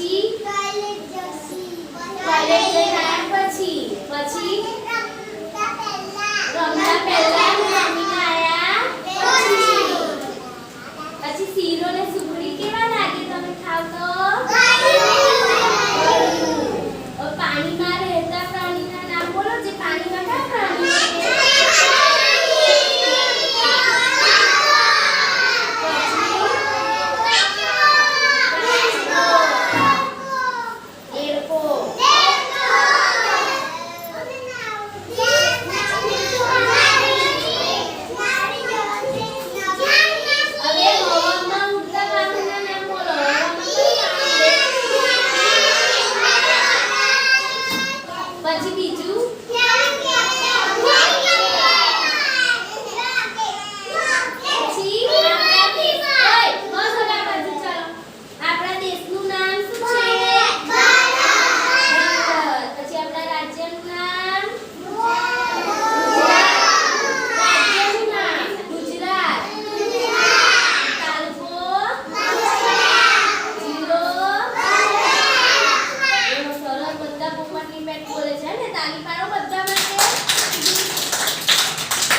પછી? કોલેજ ગયા પછી. પછી? રમતા પહેલા નાની આયા? પછી? પછી શીરો ને સુખડી કેવા લાગી? તમે ખાવ તો. удивительно. Ano pa?